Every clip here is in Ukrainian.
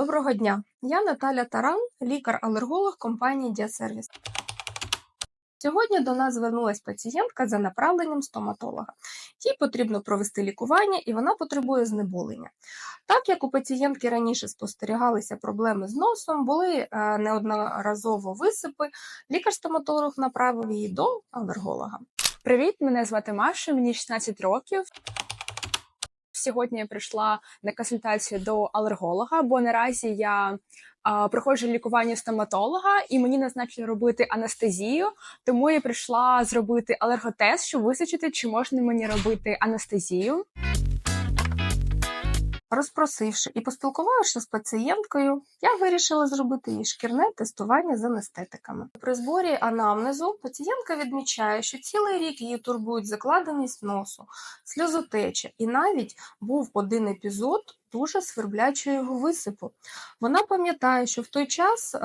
Доброго дня! Я Наталя Таран, лікар-алерголог компанії Діасервіс. Сьогодні до нас звернулась пацієнтка за направленням стоматолога. Їй потрібно провести лікування і вона потребує знеболення. Так як у пацієнтки раніше спостерігалися проблеми з носом, були е, неодноразово висипи, лікар-стоматолог направив її до алерголога. Привіт, мене звати Маша, мені 16 років. Сьогодні я прийшла на консультацію до алерголога, бо наразі я а, проходжу лікування стоматолога, і мені назначили робити анестезію. Тому я прийшла зробити алерготест, щоб визначити, чи можна мені робити анестезію. Розпросивши і поспілкувавшись з пацієнткою, я вирішила зробити їй шкірне тестування з анестетиками. При зборі анамнезу пацієнтка відмічає, що цілий рік її турбують закладеність носу, сльозотеча, і навіть був один епізод дуже сверблячого висипу. Вона пам'ятає, що в той час е,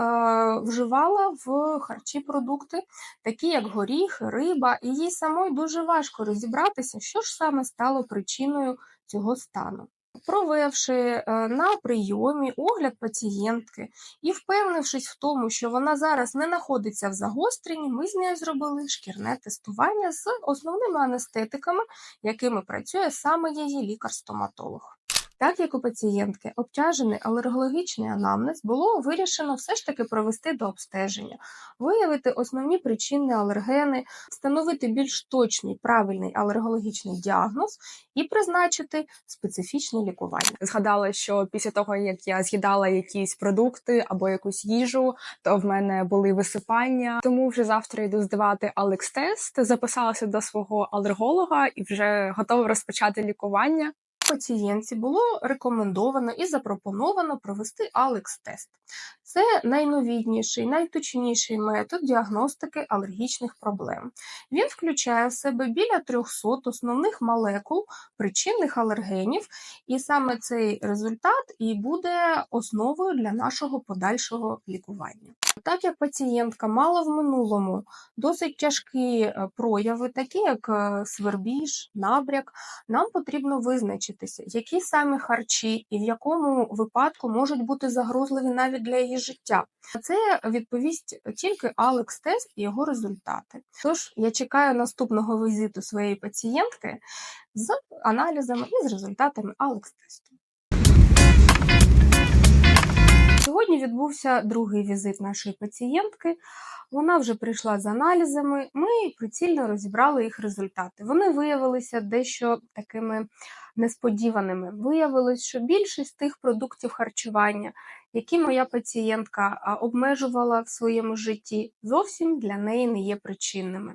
вживала в харчі продукти, такі як горіхи, риба, і їй самой дуже важко розібратися, що ж саме стало причиною цього стану. Провівши е, на прийомі огляд пацієнтки і впевнившись в тому, що вона зараз не знаходиться в загостренні, ми з нею зробили шкірне тестування з основними анестетиками, якими працює саме її лікар-стоматолог. Так як у пацієнтки обтяжений алергологічний анамнез, було вирішено все ж таки провести до обстеження, виявити основні причини алергени, встановити більш точний правильний алергологічний діагноз і призначити специфічне лікування. Згадала, що після того, як я з'їдала якісь продукти або якусь їжу, то в мене були висипання. Тому вже завтра йду здавати Алекс-тест, записалася до свого алерголога і вже готова розпочати лікування. Пацієнтці було рекомендовано і запропоновано провести Алекс-тест. Це найновітніший, найточніший метод діагностики алергічних проблем. Він включає в себе біля 300 основних молекул причинних алергенів, і саме цей результат і буде основою для нашого подальшого лікування. Так як пацієнтка мала в минулому досить тяжкі е, прояви, такі як е, свербіж, набряк, нам потрібно визначитися, які саме харчі і в якому випадку можуть бути загрозливі навіть для її життя. Це відповість тільки Алекс-тест і його результати. Тож я чекаю наступного візиту своєї пацієнтки з аналізами і з результатами Алекс-тесту. Сьогодні відбувся другий візит нашої пацієнтки. Вона вже прийшла з аналізами. Ми прицільно розібрали їх результати. Вони виявилися дещо такими несподіваними. Виявилось, що більшість тих продуктів харчування, які моя пацієнтка обмежувала в своєму житті, зовсім для неї не є причинними.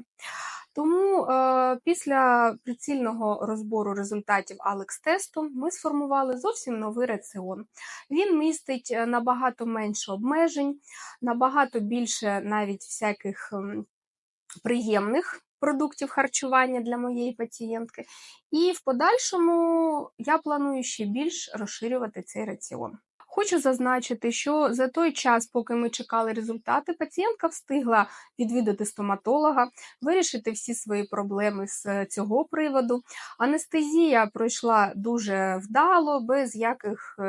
Тому е, після прицільного розбору результатів Алекс-тесту ми сформували зовсім новий раціон. Він містить е, набагато менше обмежень, набагато більше навіть всяких приємних продуктів харчування для моєї пацієнтки. І в подальшому я планую ще більш розширювати цей раціон. Хочу зазначити, що за той час, поки ми чекали результати, пацієнтка встигла відвідати стоматолога, вирішити всі свої проблеми з цього приводу. Анестезія пройшла дуже вдало, без яких е,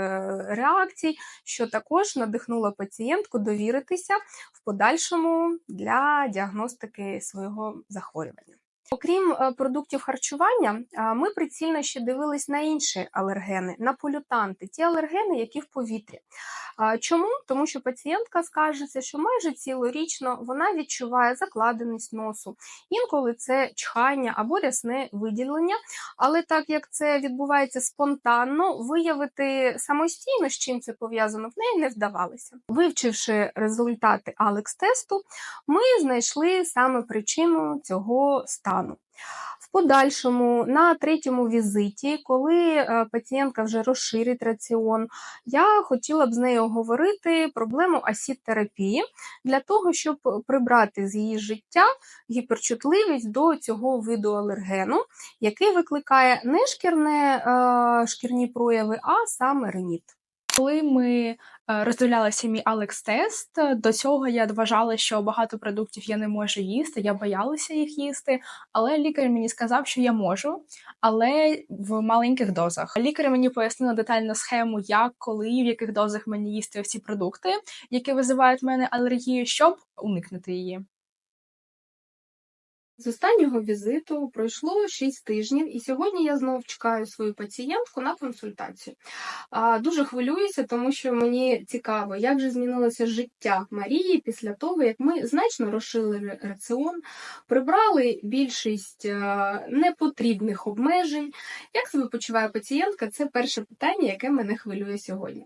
реакцій, що також надихнуло пацієнтку довіритися в подальшому для діагностики свого захворювання. Окрім е, продуктів харчування, ми прицільно ще дивились на інші алергени, на полютанти, ті алергени, які в повітрі. Чому? Тому що пацієнтка скаржиться, що майже цілорічно вона відчуває закладеність носу. Інколи це чхання або рясне виділення, але так як це відбувається спонтанно, виявити самостійно, з чим це пов'язано, в неї не вдавалося. Вивчивши результати Алекс-тесту, ми знайшли саме причину цього стану. В подальшому, на третьому візиті, коли е, пацієнтка вже розширить раціон, я хотіла б з нею говорити проблему асід-терапії для того, щоб прибрати з її життя гіперчутливість до цього виду алергену, який викликає не шкірне, е, шкірні прояви, а саме реніт. Коли ми е, роздивлялися мій Алекс тест, до цього я вважала, що багато продуктів я не можу їсти, я боялася їх їсти. Але лікар мені сказав, що я можу, але в маленьких дозах. Лікар мені пояснила детальну схему, як, коли, в яких дозах мені їсти всі продукти, які визивають в мене алергію, щоб уникнути її. З останнього візиту пройшло 6 тижнів, і сьогодні я знову чекаю свою пацієнтку на консультацію. Дуже хвилююся, тому що мені цікаво, як же змінилося життя Марії після того, як ми значно розширили раціон, прибрали більшість е, непотрібних обмежень. Як себе почуває пацієнтка? Це перше питання, яке мене хвилює сьогодні.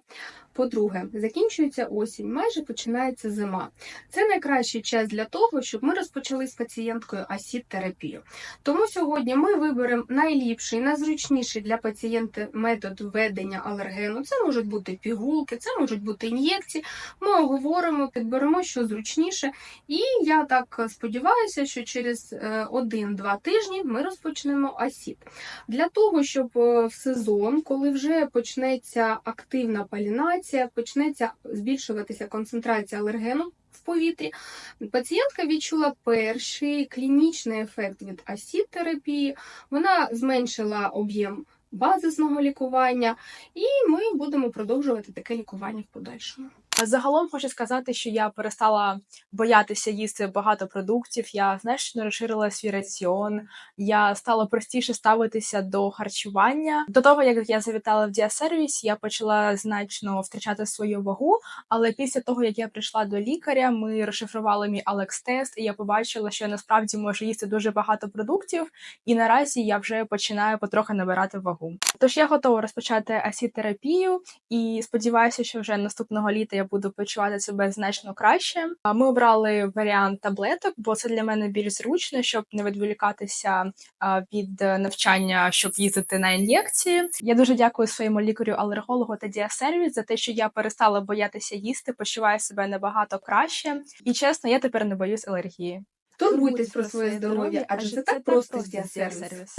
По-друге, закінчується осінь, майже починається зима. Це найкращий час для того, щоб ми розпочали з пацієнткою асід-терапію. Тому сьогодні ми виберемо найліпший, найзручніший для пацієнта метод введення алергену. Це можуть бути пігулки, це можуть бути ін'єкції. Ми оговоримо, підберемо, що зручніше. І я так сподіваюся, що через е, 1-2 тижні ми розпочнемо асід. Для того, щоб е, в сезон, коли вже почнеться активна палінація, почнеться збільшуватися концентрація алергену в повітрі, пацієнтка відчула перший клінічний ефект від асід-терапії. Вона зменшила об'єм базисного лікування, і ми будемо продовжувати таке лікування в подальшому. Загалом хочу сказати, що я перестала боятися їсти багато продуктів. Я значно розширила свій раціон. Я стала простіше ставитися до харчування. До того як я завітала в діасервіс, я почала значно втрачати свою вагу. Але після того як я прийшла до лікаря, ми розшифрували мій Алекс тест, і я побачила, що я насправді можу їсти дуже багато продуктів. І наразі я вже починаю потрохи набирати вагу. Тож я готова розпочати асід-терапію і сподіваюся, що вже наступного літа я буду почувати себе значно краще. Ми обрали варіант таблеток, бо це для мене більш зручно, щоб не відволікатися від е, навчання, щоб їздити на ін'єкції. Я дуже дякую своєму лікарю-алергологу та діасервіс за те, що я перестала боятися їсти, почуваю себе набагато краще. І чесно, я тепер не боюсь алергії. Турбуйтесь про своє здоров'я, адже це так просто діасервіс.